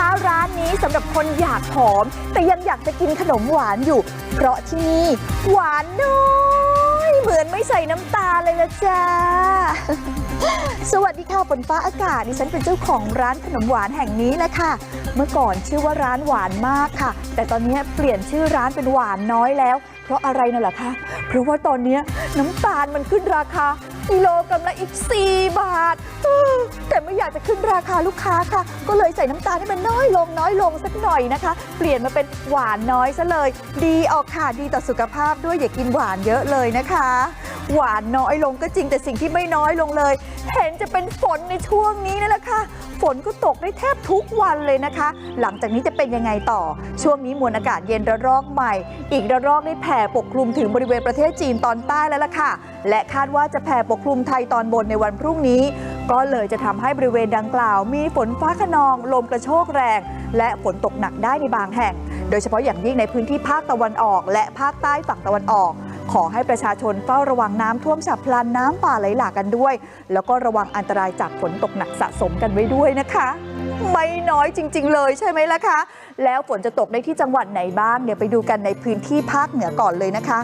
คะร้านนี้สำหรับคนอยากผอม แต่ยังอยากจะกินขนมหวานอยู่ เพราะที่นี่หวานน้อยเหมือนไม่ใส่น้ำตาเลยละจ้า สวัสดีค่ะฝนฟ้าอากาศดิฉันเป็นเจ้าของร้านขนมหวานแห่งนี้แหละค่ะ เมื่อก่อนชื่อว่าร้านหวานมากค่ะ แต่ตอนนี้เปลี่ยนชื่อร้านเป็นหวานน้อยแล้ว เพราะอะไรน่ะล่ะคะ เพราะว่าตอนนี้น้ำตาลมันขึ้นราคา กิโลกรัมละอีก 4 บาท แต่ไม่อยากจะขึ้นราคาลูกค้าค่ะ ก็เลยใส่น้ำตาลให้มันน้อยลงน้อยลงสักหน่อยนะคะ เปลี่ยนมาเป็นหวานน้อยซะเลย ดีออกค่ะดีต่อสุขภาพด้วยอย่ากินหวานเยอะเลยนะคะ หวานน้อยลงก็จริงแต่สิ่งที่ไม่น้อยลงเลย เห็นจะเป็นฝนในช่วงนี้นั่นแหละค่ะ ฝนก็ตกได้แทบทุกวันเลยนะคะ หลังจากนี้จะเป็นยังไงต่อ ช่วงนี้มวลอากาศเย็นระลอกใหม่ อีกระลอกได้แผ่ปกคลุมถึงบริเวณประเทศจีนตอนใต้แล้วล่ะค่ะ และคาดว่าจะแผ่ปกคลุมไทยตอนบนในวันพรุ่งนี้ ก็เลยจะทำให้บริเวณดังกล่าว มีฝนฟ้าขนองลมกระโชกแรง และฝนตกหนักได้ในบางแห่ง โดยเฉพาะอย่างยิ่งในพื้นที่ภาคตะวันออก และภาคใต้ฝั่งตะวันออก ขอให้ประชาชนเฝ้าระวังน้ำท่วมฉับพลันน้ำป่าไหลหลากกันด้วย แล้วก็ระวังอันตรายจากฝนตกหนักสะสมกันไว้ด้วยนะคะ ไม่น้อยจริง ๆ เลยใช่ไหมล่ะคะ แล้วฝนจะตกในที่จังหวัดไหนบ้างเดี๋ยวไปดูกันในพื้นที่ภาคเหนือก่อนเลยนะคะ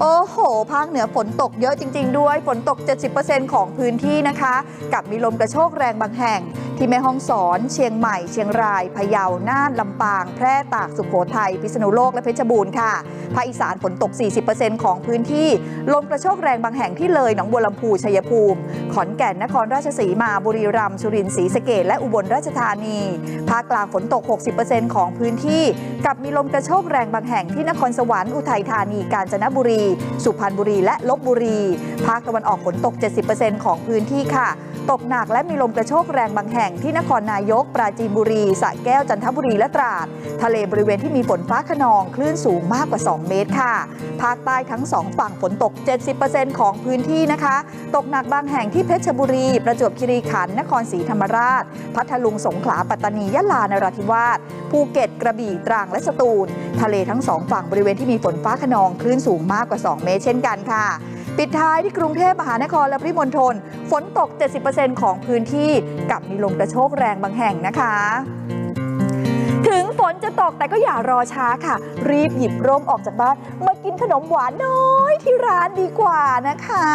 โอ้โห ภาคเหนือฝนตกเยอะจริง ๆ ด้วย ฝนตก 70%ของพื้นที่นะคะ กับมีลมกระโชกแรงบางแห่ง ที่แม่ฮ่องสอน เชียงใหม่ เชียงราย พะเยา น่าน ลำปาง แพร่ ตาก สุโขทัย พิษณุโลก และเพชรบูรณ์ค่ะ ภาคอีสานฝนตก 40%ของพื้นที่ ลมกระโชกแรงบางแห่งที่เลย หนองบัวลำพู ชัยภูมิ ขอนแก่น นครราชสีมา บุรีรัมย์ สุรินทร์ ศรีสะเกษและอุบลราชธานี ภาคกลางฝนตก 60%ของพื้นที่ กับมีลมกระโชกแรงบางแห่งที่นครสวรรค์ อุทัยธานี กาญจนบุรี สุพรรณบุรี และลบบุรี ภาคตะวันออกฝนตก 70%ของพื้นที่ค่ะ ตกหนักและมีลมกระโชกแรงบางแห่งที่นครนายก ปราจีนบุรีสระแก้วจันทบุรีและตราด ทะเลบริเวณที่มีฝนฟ้าขนองคลื่นสูงมากกว่า 2 เมตรค่ะ ภาคใต้ทั้ง 2 ฝั่งฝนตก 70%ของพื้นที่นะคะ ตกหนักบางแห่งที่เพชรบุรี ประจวบคีรีขันธ์นครศรีธรรมราช พัทลุงสงขลาปัตตานียะลานราธิวาสภูเก็ตกระบี่ตรังและสตูล ทะเลทั้งสองฝั่งบริเวณที่มีฝนฟ้าขนองคลื่นสูงมากกว่า 2 เมตร เช่นกันค่ะ ปิดท้ายที่กรุงเทพมหานครและปริมณฑลฝนตก 70%ของพื้นที่กับมีลมกระโชกแรงบางแห่งนะคะ ถึงฝนจะตกแต่ก็อย่ารอช้าค่ะ รีบหยิบร่มออกจากบ้านมากินขนมหวานน้อยที่ร้านดีกว่านะคะ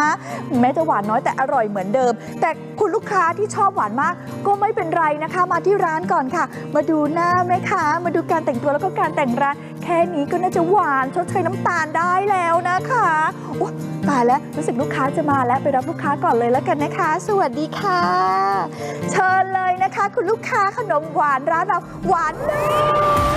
แม้จะหวานน้อยแต่อร่อยเหมือนเดิม แต่คุณลูกค้าที่ชอบหวานมาก ก็ไม่เป็นไรนะคะ มาที่ร้านก่อนค่ะ มาดูหน้าแม่ค้ามาดูการแต่งตัวแล้วก็การแต่งร้าน แค่นี้ก็น่าจะหวานชดเชยน้ำตาลได้แล้วนะคะโอ๊ยตายแล้วรู้สึกลูกค้าจะมาแล้วไปรับลูกค้าก่อนเลยแล้วกันนะคะ สวัสดีค่ะ เชิญเลยนะคะ คุณลูกค้าขนมหวานร้านเราหวานน้อยดีต่อสุขภาพค่ะ